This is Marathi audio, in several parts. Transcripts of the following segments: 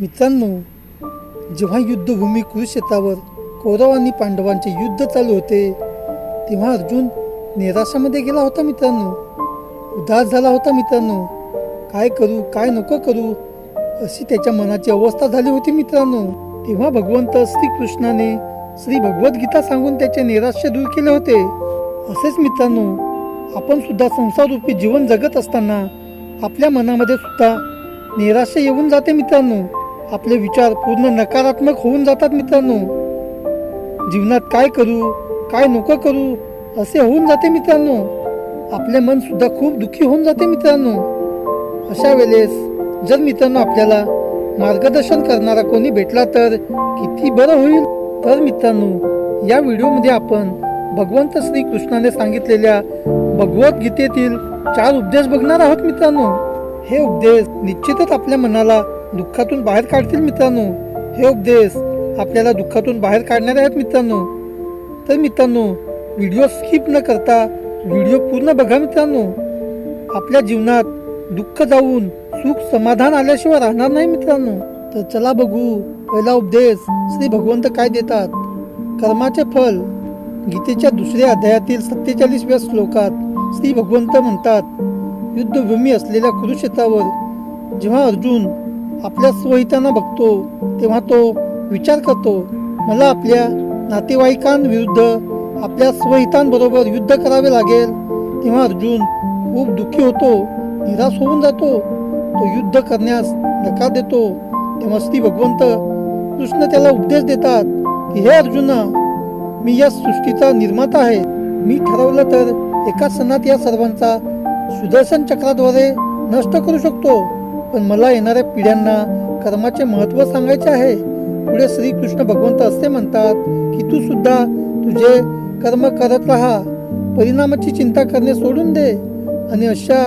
मित्रांनो जेव्हा युद्धभूमी कुरुक्षेत्रावर कौरव आणि पांडवांचे युद्ध चालू होते तेव्हा अर्जुन निराशामध्ये गेला होता मित्रांनो. उदास झाला होता मित्रांनो. काय करू काय नको करू? अशी त्याच्या मनाची अवस्था झाली होती मित्रांनो. तेव्हा भगवंत श्रीकृष्णाने श्री भगवद्गीता सांगून त्याचे निराश्य दूर केले होते. असेच मित्रांनो आपण सुद्धा संसाररूपी जीवन जगत असताना आपल्या मनामध्ये सुद्धा निराशा येऊन जाते मित्रांनो. आपले विचार पूर्ण नकारात्मक होऊन जातात मित्रांनो. जीवनात काय करू काय नको करू असे होऊन जाते मित्रांनो. आपले मन सुद्धा खूप दुःखी होऊन जाते मित्रांनो. अशा वेळेस जर मित्रांनो आपल्याला मार्गदर्शन करणारा कोणी भेटला तर किती बरं होईल? तर मित्रांनो या व्हिडिओमध्ये आपण भगवंत श्री कृष्णाने सांगितलेल्या भगवद्गीतेतील चार उपदेश बघणार आहोत मित्रांनो. हे उपदेश निश्चितच आपल्या मनाला दुःखातून बाहेर काढतील मित्रांनो. हे उपदेश आपल्याला दुःखातून बाहेर काढणार आहेत मित्रांनो. तर मित्रांनो व्हिडिओ स्किप न करता व्हिडिओ पूर्ण बघा मित्रांनो. आपल्या जीवनात दुःख जाऊन सुख समाधान आल्याशिवाय राहणार नाही मित्रांनो. तर चला बघू पहिला उपदेश श्री भगवंत काय देतात? कर्माचे फल गीतेच्या दुसऱ्या अध्यायातील सत्तेचाळीसव्या श्लोकात श्री भगवंत म्हणतात युद्धभूमी असलेल्या कुरुक्षेत्रावर जेव्हा अर्जुन आपल्या स्वहितांना बघतो तेव्हा तो विचार करतो मला आपल्या नातेवाईकांविरुद्ध आपल्या स्वहितांबरोबर युद्ध करावे लागेल. तेव्हा अर्जुन खूप दुःखी होतो निराश होऊन जातो. तो युद्ध करण्यास नकार देतो. तेव्हा श्री भगवंत कृष्ण त्याला उपदेश देतात की हे अर्जुना मी या सृष्टीचा निर्माता आहे. मी ठरवलं तर एका सणात या सर्वांचा सुदर्शन चक्राद्वारे नष्ट करू शकतो. पण मला येणाऱ्या पिढ्यांना कर्माचे महत्त्व सांगायचे आहे. पुढे श्रीकृष्ण भगवंत असे म्हणतात की तू सुद्धा तुझे कर्म करत राहा. परिणामाची चिंता करणे सोडून दे. आणि अशा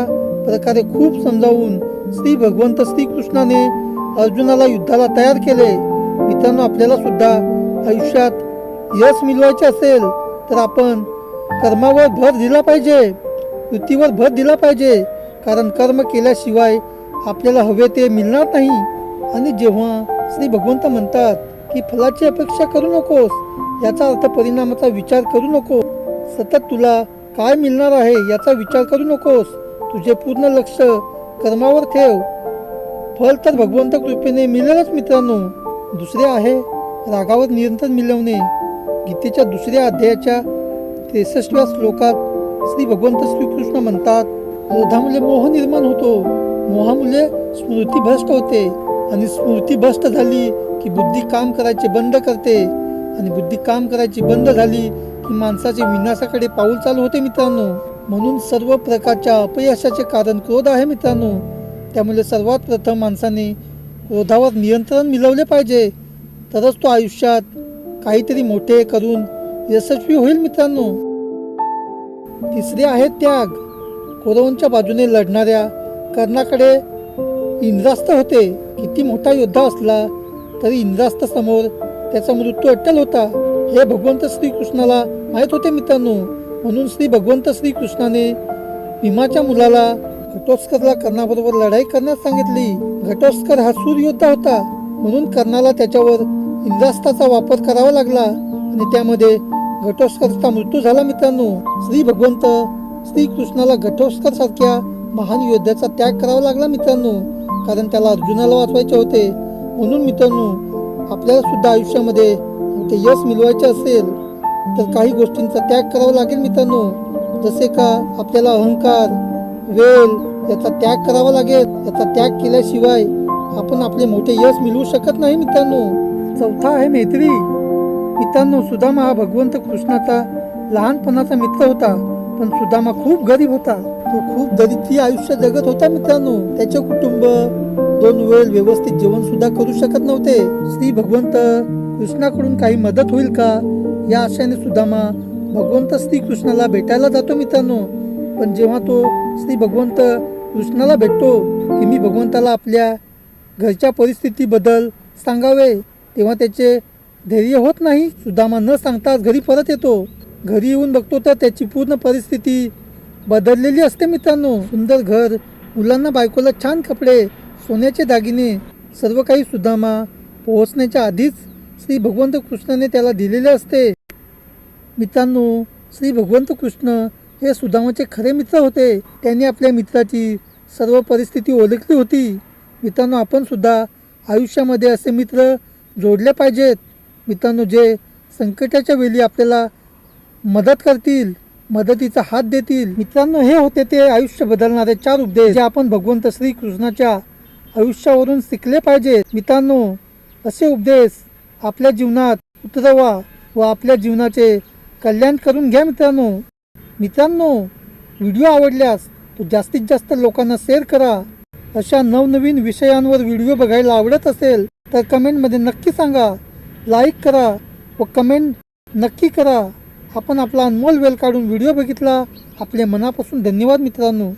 प्रकारे खूप समजावून श्री भगवंत श्रीकृष्णाने अर्जुनाला युद्धाला तयार केले. मित्रांनो आपल्याला सुद्धा आयुष्यात यश मिळवायचे असेल तर आपण कर्मावर भर दिला पाहिजे युतीवर भर दिला पाहिजे. कारण कर्म केल्याशिवाय आपल्याला हवे ते मिळणार नाही. आणि जेव्हा श्री भगवंत म्हणतात की फलाची अपेक्षा करू नकोस याचा अर्थ परिणामाचा विचार करू नको. सतत तुला काय मिळणार आहे याचा विचार करू नकोस. तुझे पूर्ण लक्ष कर्मावर ठेव. फल तर भगवंत कृपेने मिळेलच मित्रांनो. दुसरे आहे रागावर नियंत्रण मिळवणे. गीतेच्या दुसऱ्या अध्यायाच्या त्रेसष्टव्या श्लोकात श्री भगवंत श्रीकृष्ण म्हणतात क्रोधामुळे मोह निर्माण होतो. मोहामुळे स्मृती भ्रष्ट होते आणि स्मृती भ्रष्ट झाली की बुद्धी काम करायचे बंद करते. आणि बुद्धी काम करायची बंद झाली की माणसाचे विनाशाकडे पाऊल चालू होते मित्रांनो. म्हणून सर्व प्रकारच्या अपयशाचे कारण क्रोध आहे मित्रांनो. त्यामुळे सर्वात प्रथम माणसाने क्रोधावर नियंत्रण मिळवले पाहिजे. तरच तो आयुष्यात काहीतरी मोठे करून यशस्वी होईल मित्रांनो. तिसरे आहे त्याग. कोरोनच्या बाजूने लढणाऱ्या कर्णाकडे इंद्रास्त होते. किती मोठा योद्धा असला तरी इंद्रास्त्र समोर त्याचा मृत्यू अट्टल होता. हे भगवंत श्रीकृष्णाला माहीत होते मित्रांनो. म्हणून श्री भगवंत श्रीकृष्णाने भीमाच्या मुलाला घटोस्करला कर्णाबरोबर लढाई करण्यास सांगितली. घटोस्कर हा सूर योद्धा होता. म्हणून कर्णाला त्याच्यावर इंद्रास्ताचा वापर करावा लागला आणि त्यामध्ये घटोस्करचा मृत्यू झाला मित्रांनो. श्री भगवंत श्रीकृष्णाला घटोस्कर सारख्या महान योद्ध्याचा त्याग करावा लागला मित्रांनो. कारण त्याला अर्जुनाला वाचवायचे होते. म्हणून मित्रांनो आपल्याला सुद्धा आयुष्यामध्ये ते यश मिळवायचे असेल तर काही गोष्टींचा त्याग करावा लागेल मित्रांनो. जसे का आपल्याला अहंकार वेल याचा त्याग करावा लागेल. याचा त्याग केल्याशिवाय आपण आपले मोठे यश मिळवू शकत नाही मित्रांनो. चौथा आहे मैत्री. मित्रांनो सुदामा हा भगवंत कृष्णाचा लहानपणाचा मित्र होता. पण सुदामा खूप गरीब होता. तो खूप दरिद्री आयुष्य जगत होता मित्रांनो. त्याचे कुटुंब दोन वेळ व्यवस्थित जेवण सुद्धा करू शकत नव्हते. श्री भगवंत कृष्णाकडून काही मदत होईल का? या आशेने सुदामा भगवंत श्री कृष्णाला भेटायला जातो मित्रांनो. पण जेव्हा तो श्री भगवंत कृष्णाला भेटतो की मी भगवंताला आपल्या घरच्या परिस्थितीबद्दल सांगावे तेव्हा त्याचे धैर्य होत नाही. सुदामा न सांगताच घरी परत येतो. घरी येऊन बघतो तर त्याची पूर्ण परिस्थिती बदललेली असते मित्रांनो. सुंदर घर मुलांना बायकोला छान कपडे सोन्याचे दागिने सर्व काही सुदामा पोहोचण्याच्या आधीच श्री भगवंत कृष्णाने त्याला दिलेले असते. मित्रांनो श्री भगवंत कृष्ण हे सुदामाचे खरे मित्र होते. त्यांनी आपल्या मित्राची सर्व परिस्थिती ओळखली होती. मित्रांनो आपण सुद्धा आयुष्यामध्ये असे मित्र जोडले पाहिजेत. मित्रांनो जे संकटाच्या वेळी आपल्याला मदत करतील मदतीचा हात देतील. मित्रांनो हे होते ते आयुष्य बदलणारे चार उपदेश जे आपण भगवंत श्री कृष्णाच्या आयुष्यावरून शिकले पाहिजेत. मित्रांनो असे उपदेश आपल्या जीवनात उतरवा व आपल्या जीवनाचे कल्याण करून घ्या मित्रांनो. मित्रांनो व्हिडिओ आवडल्यास तो जास्तीत जास्त लोकांना शेअर करा. अशा नवनवीन विषयांवर व्हिडिओ बघायला आवडत असेल तर कमेंटमध्ये नक्की सांगा. लाईक करा व कमेंट नक्की करा. आपण आपला अनमोल वेळ काढून व्हिडिओ बघितला. आपले मनापासून धन्यवाद मित्रांनो.